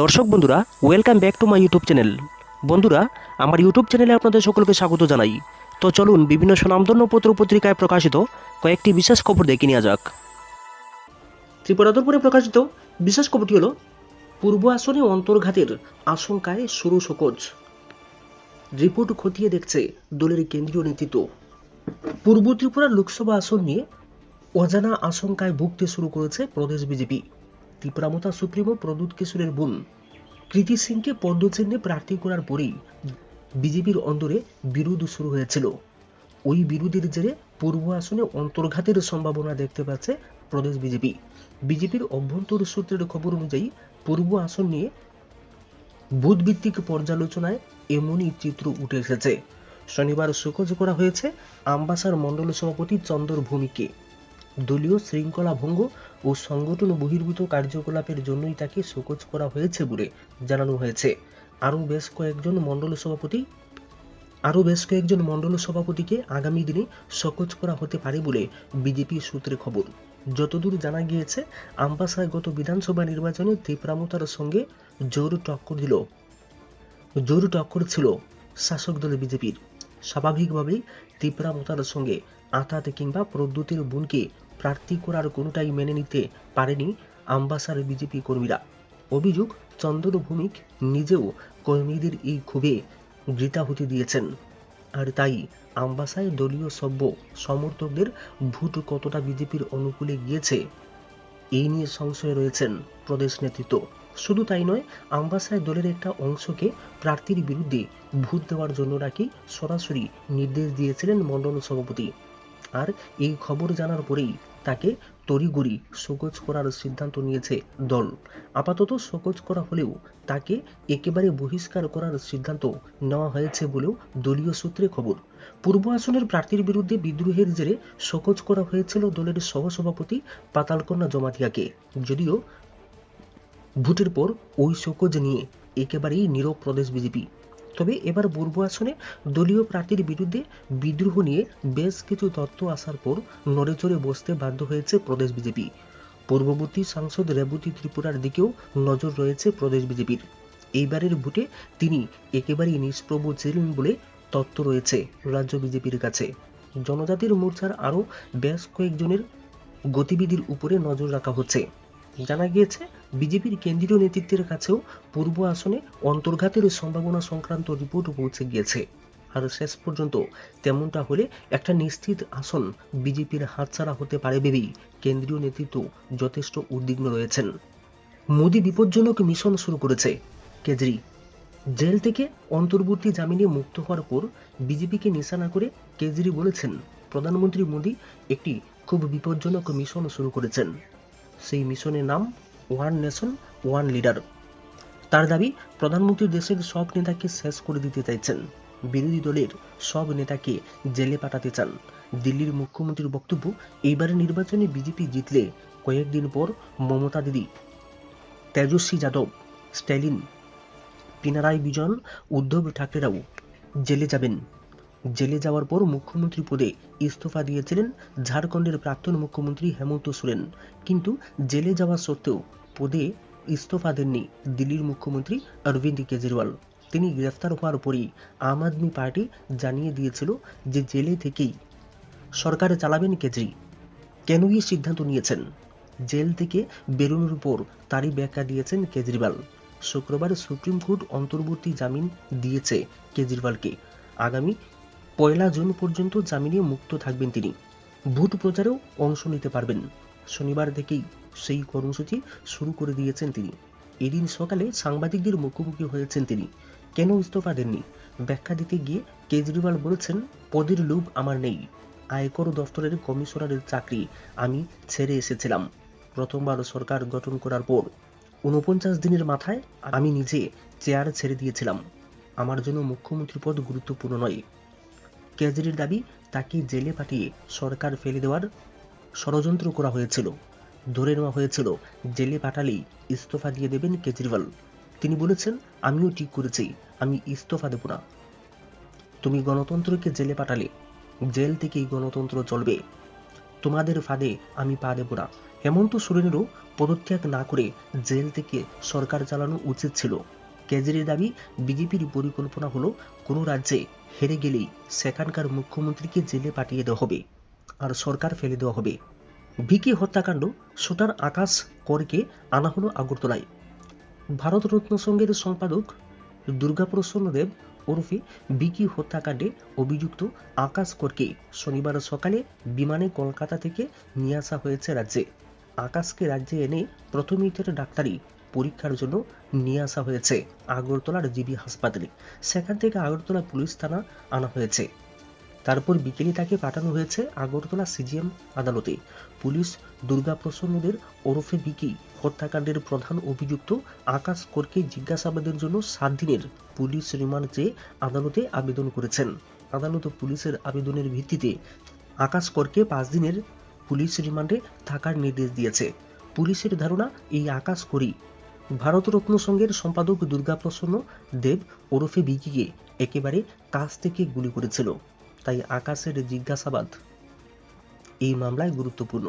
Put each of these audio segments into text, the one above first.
দর্শক বন্ধুরা welcome back to my YouTube channel বন্ধুরা, আমার ইউটিউব চ্যানেলে আপনাদের সকলকে স্বাগত জানাই। তো চলুন বিভিন্ন সুনামধন্য পত্র পত্রিকায় প্রকাশিত কয়েকটি বিশেষ খবর দেখে নেওয়া যাক। ত্রিপুরা দর্পণে প্রকাশিত বিশেষ খবরটি হল, পূর্ব আসনে অন্তর্ঘাতের আশঙ্কায় শুরু শোকজ। রিপোর্ট খতিয়ে দেখছে দলের কেন্দ্রীয় নেতৃত্ব। পূর্ব ত্রিপুরা লোকসভা আসন নিয়ে অজানা আশঙ্কায় ভুগতে শুরু করেছে প্রদেশ বিজেপি। ত্রিপুরামতা সুপ্রিমো প্রদূত কিশোরের বোন। কৃতি সিংকে পদ্মচিহ্নে প্রার্থী করার পরেই বিজেপির অন্দরে বিরোধ শুরু হয়েছিল। ওই বিরোধের জেরে পূর্ব আসনে অন্তর্ঘাতের সম্ভাবনা দেখতে পাচ্ছে প্রদেশ বিজেপি। বিজেপির অভ্যন্তর সূত্রের খবর অনুযায়ী পূর্ব আসন নিয়ে বুথভিত্তিক পর্যালোচনায় এমনই চিত্র উঠে এসেছে। শনিবার সুকজ করা হয়েছে আম্বাসার মণ্ডল সভাপতি চন্দর ভূমিকে। দলীয় শৃঙ্খলা ভঙ্গ ও সংগঠন বহির্ভূত কার্যকলাপের জন্যই তাকে শোকজ করা হয়েছে বলে জানানো হয়েছে। আরও বেশ কয়েকজন মণ্ডল সভাপতি, আরও বেশ কয়েকজন মণ্ডল সভাপতিকে আগামী দিনে শোকজ করা হতে পারে বলে বিজেপি সূত্রে খবর। যতদূর জানা গিয়েছে, আম্বাসায় গত বিধানসভা নির্বাচনে তীব্রামতার সঙ্গে জোর টক্কর দিল। জোর টক্কর ছিল শাসক দল বিজেপির। স্বাভাবিকভাবেই তীব্রামতার সঙ্গে আতাত কিংবা প্রদ্যুতের বোনকে প্রার্থী করার কোনোটাই মেনে নিতে পারেনি আম্বাসার বিজেপি কর্মীরা। অভিযোগ, চন্দন ভৌমিক নিজেও কর্মীদের এই ক্ষোভে গৃতাহুতি দিয়েছেন। আর তাই আম্বাসায় দলীয় সভ্য সমর্থকদের ভোট কতটা বিজেপির অনুকূলে গিয়েছে এই নিয়ে সংশয়ে রয়েছেন প্রদেশ নেতৃত্ব। শুধু তাই নয়, আম্বাসায় দলের একটা অংশকে প্রার্থীর বিরুদ্ধে ভোট দেওয়ার জন্য নাকি সরাসরি নির্দেশ দিয়েছিলেন মণ্ডল সভাপতি। আর এই খবর জানার পরেই তাকে তড়িগড়ি শোকজ করার সিদ্ধান্ত নিয়েছে দল। আপাতত শোকজ করা হলেও তাকে একেবারে বহিষ্কার করার সিদ্ধান্ত নেওয়া হয়েছে বলেও দলীয় সূত্রে খবর। পূর্ব আসনের প্রার্থীর বিরুদ্ধে বিদ্রোহের জেরে শোকজ করা হয়েছিল দলের সহসভাপতি পাতালকন্যা জমাতিয়াকে। যদিও ভোটের পর ওই শোকজ নিয়ে একেবারেই নীরব প্রদেশ বিজেপি। তবে এবার পূর্ব আসনে দলীয় প্রার্থীর বিরুদ্ধে বিদ্রোহ নিয়ে বেশ কিছু তথ্য আসার পর নড়েচড়ে বসতে বাধ্য হয়েছে প্রদেশ বিজেপি। পূর্ববর্তী সাংসদ রেবতী ত্রিপুরার দিকেও নজর রয়েছে প্রদেশ বিজেপির। এইবারের ভোটে তিনি একেবারেই নিষ্প্রভ ছিলেন বলে তথ্য রয়েছে রাজ্য বিজেপির কাছে। জনজাতির মোর্চার আরও বেশ কয়েকজনের গতিবিধির উপরে নজর রাখা হচ্ছে। জানা গিয়েছে, বিজেপির কেন্দ্রীয় নেতৃত্বের কাছেও পূর্ব আসনে অন্তর্ঘাতের সম্ভাবনা সংক্রান্ত রিপোর্ট পৌঁছে গিয়েছে। আর শেষ পর্যন্ত তেমনটা হলে একটা নিশ্চিত আসন বিজেপির হাতছাড়া হতে পারে ভেবেই কেন্দ্রীয় নেতৃত্ব যথেষ্ট উদ্বিগ্ন রয়েছেন। মোদী বিপজ্জনক মিশন শুরু করেছে। কেজরি, জেল থেকে অন্তর্বর্তী জামিনে মুক্ত হওয়ার পর বিজেপিকে নিশানা করে কেজরি বলেছেন, প্রধানমন্ত্রী মোদী একটি খুব বিপজ্জনক মিশন শুরু করেছেন। সেই মিশনের নাম ওয়ান নেশন ওয়ান লিডার। তার দাবি, প্রধানমন্ত্রী দেশের সব নেতাকে শেষ করে দিতে চাইছেন। বিরোধী দলের সব নেতাকে জেলে পাঠাতে চান। দিল্লির মুখ্যমন্ত্রীর বক্তব্য, এইবারের নির্বাচনে বিজেপি জিতলে কয়েকদিন পর মমতা দিদি, তেজস্বী যাদব, স্ট্যালিন পিনারাই বিজন, উদ্ধব ঠাকরেরাও জেলে যাবেন। জেলে যাওয়ার পর মুখ্যমন্ত্রী পদে ইস্তফা দিয়েছিলেন ঝাড়খণ্ডের প্রাক্তন মুখ্যমন্ত্রী হেমন্ত সোরেন। কিন্তু জেলে যাওয়া সত্ত্বেও পদে ইস্তফা দেননি দিল্লির মুখ্যমন্ত্রী অরবিন্দ কেজরিওয়াল। তিনি গ্রেফতার হওয়ার পরই আম আদমি পার্টি জানিয়ে দিয়েছিল যে জেলে থেকেই সরকার চালাবেন কেজরি। কেন সিদ্ধান্ত নিয়েছেন? জেল থেকে বেরোনোর পর তারই ব্যাখ্যা দিয়েছেন কেজরিওয়াল। শুক্রবার সুপ্রিম কোর্ট অন্তর্বর্তী জামিন দিয়েছে কেজরিওয়ালকে। আগামী পয়লা জুন পর্যন্ত জামিনে মুক্ত থাকবেন তিনি। ভোট প্রচারেও অংশ নিতে পারবেন। শনিবার থেকেই সেই কর্মসূচি শুরু করে দিয়েছেন তিনি। এদিন সকালে সাংবাদিকদের মুখোমুখি হয়েছেন তিনি। কেন ইস্তফা দেননি? ব্যাখ্যা দিতে গিয়ে কেজরিওয়াল বলেছেন, পদের লোভ আমার নেই। আয়কর দফতরের কমিশনারের চাকরি আমি ছেড়ে এসেছিলাম। প্রথমবার সরকার গঠন করার পর উনপঞ্চাশ দিনের মাথায় আমি নিজে চেয়ার ছেড়ে দিয়েছিলাম। আমার জন্য মুখ্যমন্ত্রী পদ গুরুত্বপূর্ণ নয়। কেজরির দাবি, তাকে জেলে পাঠিয়ে সরকার ফেলে দেওয়ার ষড়যন্ত্র করা হয়েছিল। ধরে নেওয়া হয়েছিল, জেলে পাঠালেই ইস্তফা দিয়ে দেবেন কেজরিওয়াল। তিনি বলেছেন, আমিও ঠিক করেছি, আমি ইস্তফা দেব না। তুমি গণতন্ত্রকে জেলে পাঠালে, জেল থেকেই গণতন্ত্র চলবে। তোমাদের ফাঁদে আমি পা দেব না। হেমন্ত সোরেনেরও পদত্যাগ না করে জেল থেকে সরকার চালানো উচিত ছিল। কেজরির দাবি, বিজেপির পরিকল্পনা হলো কোনো রাজ্যে হেরে গেলেই সেখানকার মুখ্যমন্ত্রীকে জেলে পাঠিয়ে দেওয়া হবে আর সরকার ফেলে দেওয়া হবে। ভিকি হত্যাকাণ্ড শোটার আকাশ করকে আনা হলো আগরতলায়। ভারতরত্ন সংঘের সম্পাদক দুর্গাপ্রসন্ন দেব ওরফে বিকি হত্যাকাণ্ডে অভিযুক্ত আকাশ করকে শনিবার সকালে বিমানে কলকাতা থেকে নিয়ে আসা হয়েছে রাজ্যে। আকাশকে রাজ্যে এনে প্রথমিতের ডাক্তারি পরীক্ষার জন্য নিয়ে আসা হয়েছে। আগরতলার জিবি হাসপাতালে। সেখান থেকে আগরতলা পুলিশ থানা আনা হয়েছে। তারপর বিকেলে তাকে পাঠানো হয়েছে আগরতলা সিজিএম আদালতে। পুলিশ দুর্গা প্রসন্নদের ওরফে বিকি হত্যাকাণ্ডের প্রধান অভিযুক্ত আকাশ করকে জিজ্ঞাসাবাদের জন্য সাত দিনের পুলিশ রিমান্ড চেয়ে আদালতে আবেদন করেছেন। আদালত পুলিশের আবেদনের ভিত্তিতে আকাশ করকে পাঁচ দিনের পুলিশ রিমান্ডে থাকার নির্দেশ দিয়েছে। পুলিশের ধারণা, এই আকাশ করি ভারতরত্ন সংঘের সম্পাদক দুর্গাপ্রসন্ন দেব ওরফে বিকিকে একেবারে কাছ থেকে গুলি করেছিল, তাই আকাশের জিজ্ঞাসাবাদ এই মামলায় গুরুত্বপূর্ণ।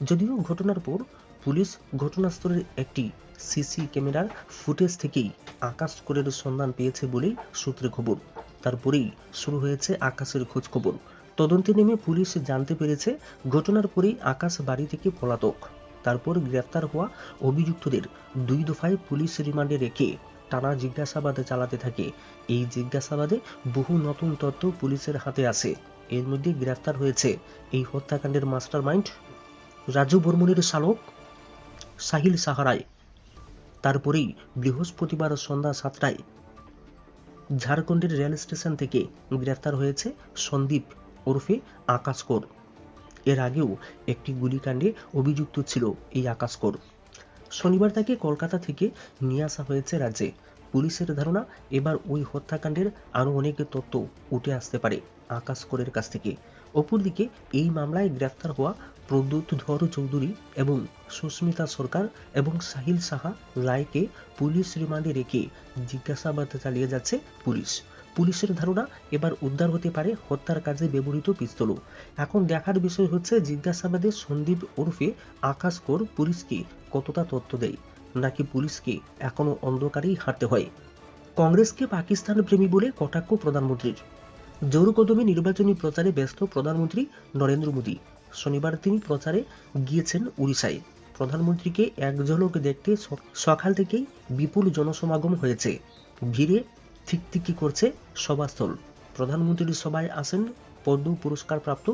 যদিও ঘটনার পর পুলিশ ঘটনাস্থলের একটি সিসি ক্যামেরার ফুটেজ থেকেই আকাশ করের সন্ধান পেয়েছে বলেই সূত্রে খবর। তারপরেই শুরু হয়েছে আকাশের খোঁজ খবর তদন্তে নেমে পুলিশ জানতে পেরেছে, ঘটনার পরেই আকাশ বাড়ি থেকে পলাতক। তারপর গ্রেফতার হওয়া অভিযুক্তদের দুই দফায় পুলিশ রিমান্ডে রেখে টানা জিজ্ঞাসাবাদ চালাতে থাকে। এই জিজ্ঞাসাবাদে বহু নতুন তথ্য পুলিশের হাতে আসে এর মধ্যে গ্রেফতার হয়েছে এই হত্যাকাণ্ডের মাস্টারমাইন্ড রাজু বর্মনের শালক সাহিল সাহারায়। তারপরেই বৃহস্পতিবার সন্ধ্যা সাতটায় ঝাড়খণ্ডের রেল স্টেশন থেকে গ্রেফতার হয়েছে সন্দীপ ওরফে আকাশকর এর আগেও একটি গুলিকাণ্ডে অভিযুক্ত ছিল এই আকাশকর। শনিবার তাকে কলকাতা থেকে নিয়ে আসা হয়েছে রাজ্যে। পুলিশের ধারণা, এবার ওই হত্যাকাণ্ডের আরও অনেক তথ্য উঠে আসতে পারে আকাশ করের কাছ থেকে। অপরদিকে, এই মামলায় গ্রেফতার হওয়া প্রদ্যুৎ ধর চৌধুরী এবং সুস্মিতা সরকার এবং সাহিল সাহা রায়কে পুলিশ রিমান্ডে রেখে জিজ্ঞাসাবাদ চালিয়ে যাচ্ছে পুলিশ। পুলিশের ধারণা এবার উদ্ধার হতে পারে হত্যার কাজে ব্যবহৃত পিস্তলও। এখন দেখার বিষয় হচ্ছে, জিজ্ঞাসাবাদে সন্দীপ ওরফে আকাশ কর পুলিশকে কতটা তথ্য দেয়? নাকি পুলিশকে এখনও অন্ধকারেই হাঁটতে হয়? কংগ্রেসকে পাকিস্তান প্রেমী বলে কটাক্ষ প্রধানমন্ত্রীর। জোর কদমে নির্বাচনী প্রচারে ব্যস্ত প্রধানমন্ত্রী নরেন্দ্র মোদী। শনিবার তিনি প্রচারে গিয়েছেন উড়িষ্যায়। প্রধানমন্ত্রীকে এক ঝলক দেখতে সকাল থেকেই বিপুল জনসমাগম হয়েছে। ভিড়ে থিকথিকি করছে সভাস্থল প্রধানমন্ত্রীর সভায় আসেন পদ্ম পুরস্কার প্রাপ্ত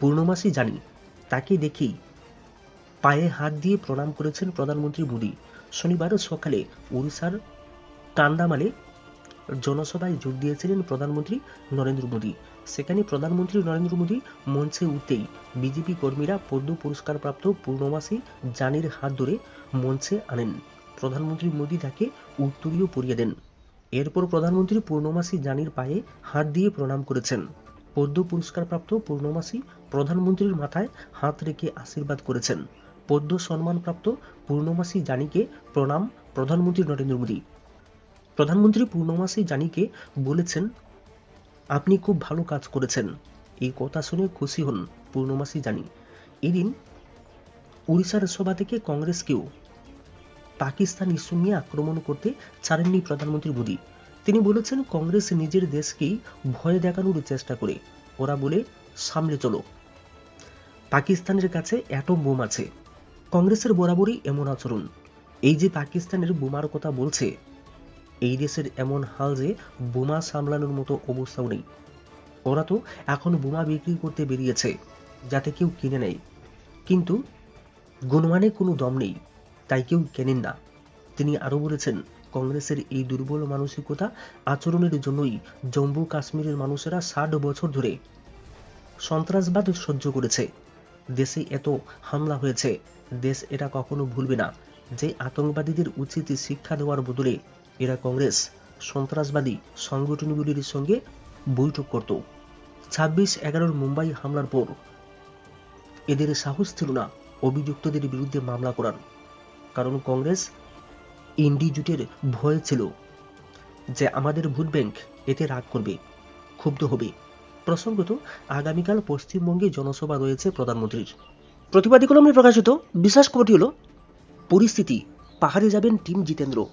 পূর্ণমাসী জানি। তাকে দেখেই পায়ে হাত দিয়ে প্রণাম করেছেন প্রধানমন্ত্রী মোদী। শনিবার সকালে উড়িষ্যার টান্ডামালে জনসভায় যোগ দিয়েছিলেন প্রধানমন্ত্রী নরেন্দ্র মোদী। সেখানে প্রধানমন্ত্রী নরেন্দ্র মোদী মঞ্চে উঠতেই বিজেপি কর্মীরা পদ্ম পুরস্কারপ্রাপ্ত পূর্ণমাসী জানির হাত ধরে মঞ্চে আনেন। প্রধানমন্ত্রী মোদী তাকে উত্তরীয় পরিয়ে দেন। এরপর প্রধানমন্ত্রী পূর্ণমাসী জানির পায়ে হাত দিয়ে প্রণাম করেছেন। পদ্ম পুরস্কারপ্রাপ্ত পূর্ণমাসী প্রধানমন্ত্রীর মাথায় হাত রেখে আশীর্বাদ করেছেন। পদ্ম সম্মানপ্রাপ্ত পূর্ণমাসী জানিকে প্রণাম প্রধানমন্ত্রী নরেন্দ্র মোদী। প্রধানমন্ত্রী পূর্ণমাসী জানিকে বলেছেন, আপনি খুব ভালো কাজ করেছেন। এই কথা শুনে খুশি হন পূর্ণমাসী জানি। এদিন উড়িষ্যার সভা থেকে কংগ্রেসকেও পাকিস্তান ইস্যু নিয়ে আক্রমণ করতে ছাড়েননি প্রধানমন্ত্রী মোদী। তিনি বলেছেন, কংগ্রেস নিজের দেশকেই ভয় দেখানোর চেষ্টা করে। ওরা বলে সামলে চলো। পাকিস্তানের কাছে অ্যাটম বোম আছে। কংগ্রেসের বরাবরই এমন আচরণ। এই যে পাকিস্তানের বোমার কথা বলছে, এই দেশের এমন হাল যে বোমা সামলানোর মতো অবস্থাও নেই। ওরা তো এখন বোমা বিক্রি করতে বেরিয়েছে, যাতে কেউ কিনে নেয়। কিন্তু গুণমানে কোনো দম নেই। তাই কেউ কেনেন না। তিনি আরও বলেছেন, কংগ্রেসের এই দুর্বল মানসিকতা আচরণের জন্যই জম্মু কাশ্মীরের মানুষেরা ষাট বছর ধরে সন্ত্রাসবাদ সহ্য করেছে। দেশে এত হামলা হয়েছে, দেশ এটা কখনো ভুলবে না। যে আতঙ্কবাদীদের উচিত শিক্ষা দেওয়ার বদলে এরা কংগ্রেস, সন্ত্রাসবাদী সংগঠনগুলির সঙ্গে বৈঠক করত। ছাব্বিশ এগারোর মুম্বাই হামলার পর এদের সাহস ছিল না অভিযুক্তদের বিরুদ্ধে মামলা করার। কারণ কংগ্রেস ইন্ডি জুটের ভয় ছিল যে আমাদের ভোট ব্যাংক এতে রাগ করবে, ক্ষুব্ধ হবে। প্রসঙ্গত, আগামীকাল পশ্চিমবঙ্গে জনসভা রয়েছে প্রধানমন্ত্রীর। প্রতিবাদী কলমে প্রকাশিত বিশ্বাস খবরটি হল, পরিস্থিতি। পাহাড়ে যাবেন টিম জিতেন্দ্র।